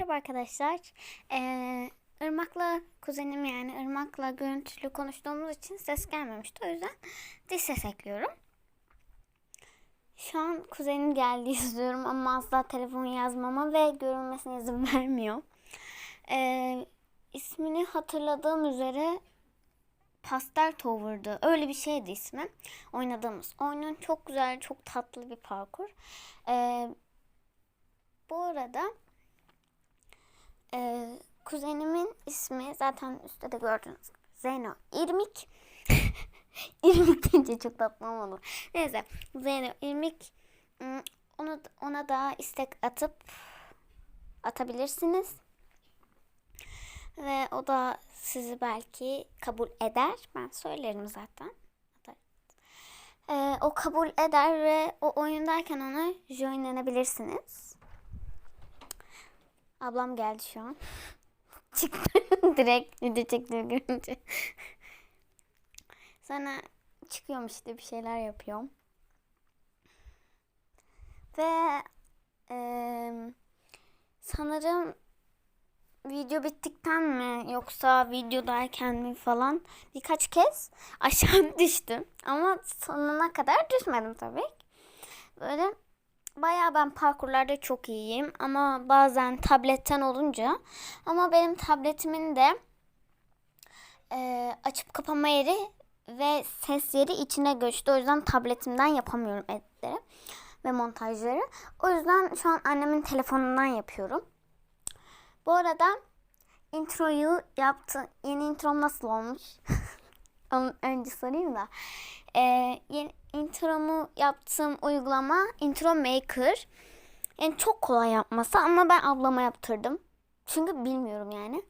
Merhaba arkadaşlar. Ee, Irmak'la kuzenim yani Irmak'la görüntülü konuştuğumuz için ses gelmemişti. O yüzden dış ses ekliyorum. Şu an kuzenim geldi izliyorum ama asla telefon yazmama ve görünmesine izin vermiyor. Ee, ismini hatırladığım üzere Pastel Tower'dı. Öyle bir şeydi ismi. Oynadığımız oyunun çok güzel, çok tatlı bir parkur. Ee, bu arada ee, kuzenimin ismi zaten üstte de gördünüz. Zeyno İrmik. İrmik deyince çok tatlı olmadı. Neyse Zeyno İrmik. Hmm, Onu, ona da istek atıp atabilirsiniz. Ve o da sizi belki kabul eder. Ben söylerim zaten. Ee, o kabul eder ve o oyundayken ona joinlenebilirsiniz. Ablam geldi şu an. Çıktı direkt video çektiğimi görünce. Sonra çıkıyorum işte bir şeyler yapıyorum. Ve eee, sanırım video bittikten mi yoksa videodayken mi falan birkaç kez aşağı düştüm. Ama sonuna kadar düşmedim tabii. Böyle Bayağı ben parkurlarda çok iyiyim ama bazen tabletten olunca ama benim tabletimin de e, açıp kapama yeri ve ses yeri içine göçtü. O yüzden tabletimden yapamıyorum editleri ve montajları. O yüzden şu an annemin telefonundan yapıyorum. Bu arada introyu yaptı. Yeni introm nasıl olmuş? Onu önce sorayım da. Ee, yeni intromu yaptığım uygulama Intro Maker. Yani çok kolay yapması ama ben ablama yaptırdım. Çünkü bilmiyorum yani.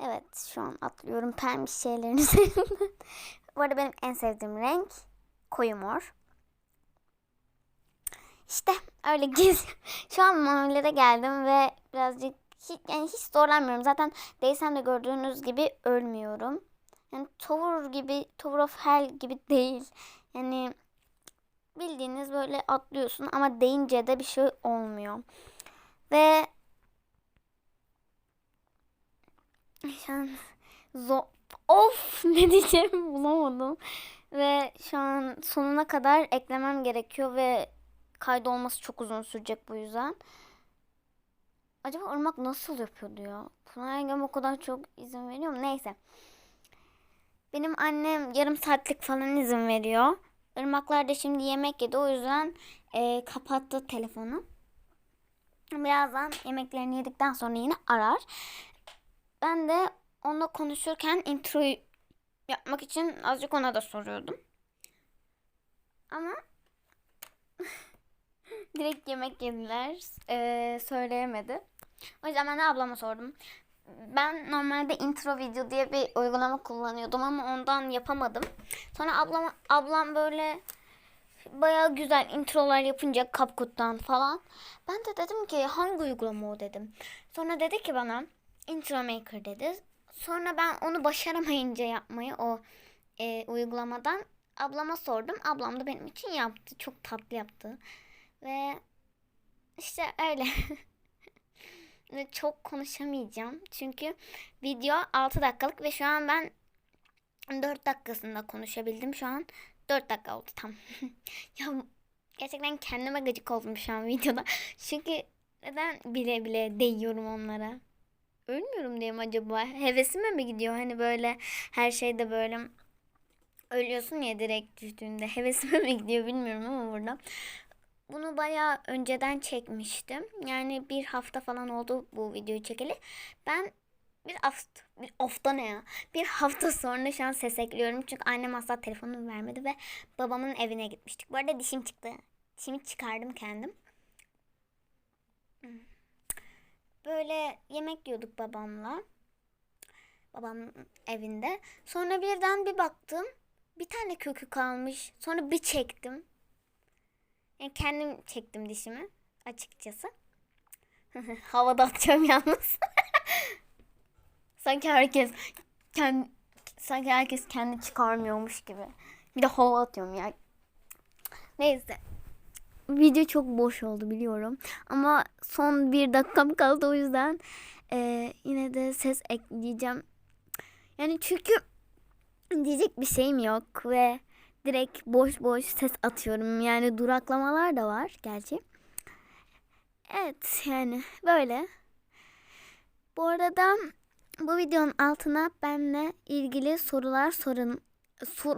Evet şu an atlıyorum pembe şeylerin üzerinden. Bu arada benim en sevdiğim renk koyu mor. İşte öyle gez. Şu an mamilere geldim ve birazcık hiç, yani hiç zorlanmıyorum. Zaten değilsem de gördüğünüz gibi ölmüyorum. Yani Tower gibi, Tower of Hell gibi değil. Yani bildiğiniz böyle atlıyorsun ama deyince de bir şey olmuyor. Ve an zor... Of ne diyeceğimi bulamadım. Ve şu an sonuna kadar eklemem gerekiyor ve kaydolması çok uzun sürecek bu yüzden. Acaba Irmak nasıl yapıyordu ya? Pınar Yengem o kadar çok izin veriyor mu? Neyse. Benim annem yarım saatlik falan izin veriyor. Irmaklar da şimdi yemek yedi. O yüzden e, kapattı telefonu. Birazdan yemeklerini yedikten sonra yine arar. Ben de onunla konuşurken introyu yapmak için azıcık ona da soruyordum. Ama direkt yemek yediler. E, söyleyemedi. O yüzden ben de ablama sordum ben normalde intro video diye bir uygulama kullanıyordum ama ondan yapamadım. Sonra ablam ablam böyle bayağı güzel introlar yapınca CapCut'tan falan. Ben de dedim ki hangi uygulama o dedim. Sonra dedi ki bana Intro Maker dedi. Sonra ben onu başaramayınca yapmayı o e, uygulamadan ablama sordum. Ablam da benim için yaptı. Çok tatlı yaptı. Ve işte öyle. çok konuşamayacağım. Çünkü video 6 dakikalık ve şu an ben 4 dakikasında konuşabildim. Şu an 4 dakika oldu tam. ya gerçekten kendime gıcık oldum şu an videoda. Çünkü neden bile bile değiyorum onlara? Ölmüyorum diye mi acaba? Hevesime mi gidiyor? Hani böyle her şeyde böyle ölüyorsun ya direkt düştüğünde. Hevesime mi gidiyor bilmiyorum ama burada. Bunu bayağı önceden çekmiştim. Yani bir hafta falan oldu bu videoyu çekeli. Ben bir hafta, bir hafta ne ya? Bir hafta sonra şu an ses ekliyorum. Çünkü annem asla telefonumu vermedi ve babamın evine gitmiştik. Bu arada dişim çıktı. Dişimi çıkardım kendim. Böyle yemek yiyorduk babamla. Babam evinde. Sonra birden bir baktım. Bir tane kökü kalmış. Sonra bir çektim. Yani kendim çektim dişimi açıkçası. Havada atacağım yalnız. sanki herkes kendi sanki herkes kendi çıkarmıyormuş gibi. Bir de hava atıyorum ya. Neyse. video çok boş oldu biliyorum. Ama son bir dakikam kaldı o yüzden e, yine de ses ekleyeceğim. Yani çünkü diyecek bir şeyim yok ve direkt boş boş ses atıyorum. Yani duraklamalar da var gerçi. Evet yani böyle. Bu arada bu videonun altına benimle ilgili sorular sorun sor,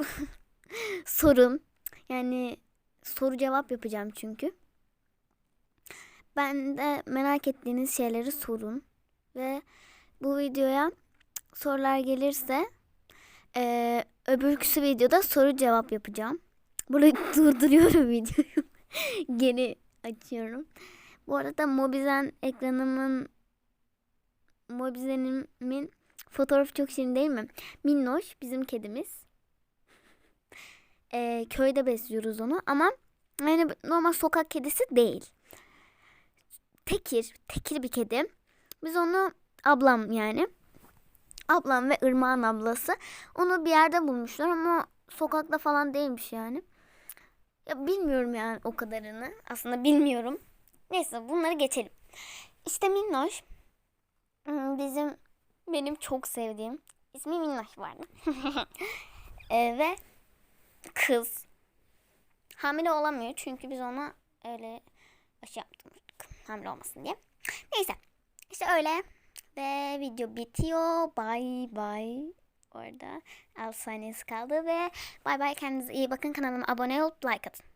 sorun yani soru cevap yapacağım çünkü. Ben de merak ettiğiniz şeyleri sorun ve bu videoya sorular gelirse eee öbürküsü videoda soru cevap yapacağım. Burada durduruyorum videoyu. Geri açıyorum. Bu arada Mobizen ekranımın Mobizen'imin fotoğrafı çok şirin değil mi? Minnoş bizim kedimiz. Ee, köyde besliyoruz onu ama yani normal sokak kedisi değil. Tekir, tekir bir kedi. Biz onu ablam yani ablam ve Irmak'ın ablası onu bir yerde bulmuşlar ama sokakta falan değilmiş yani. Ya bilmiyorum yani o kadarını. Aslında bilmiyorum. Neyse bunları geçelim. İşte Minnoş hmm, bizim benim çok sevdiğim ismi Minnoş vardı. Ee, ve kız hamile olamıyor çünkü biz ona öyle aşı yaptırmıştık hamile olmasın diye. Neyse işte öyle ve video bitiyor. Bye bye. Orada 6 saniyesi kaldı ve bye bye kendinize iyi bakın kanalıma abone olup like atın.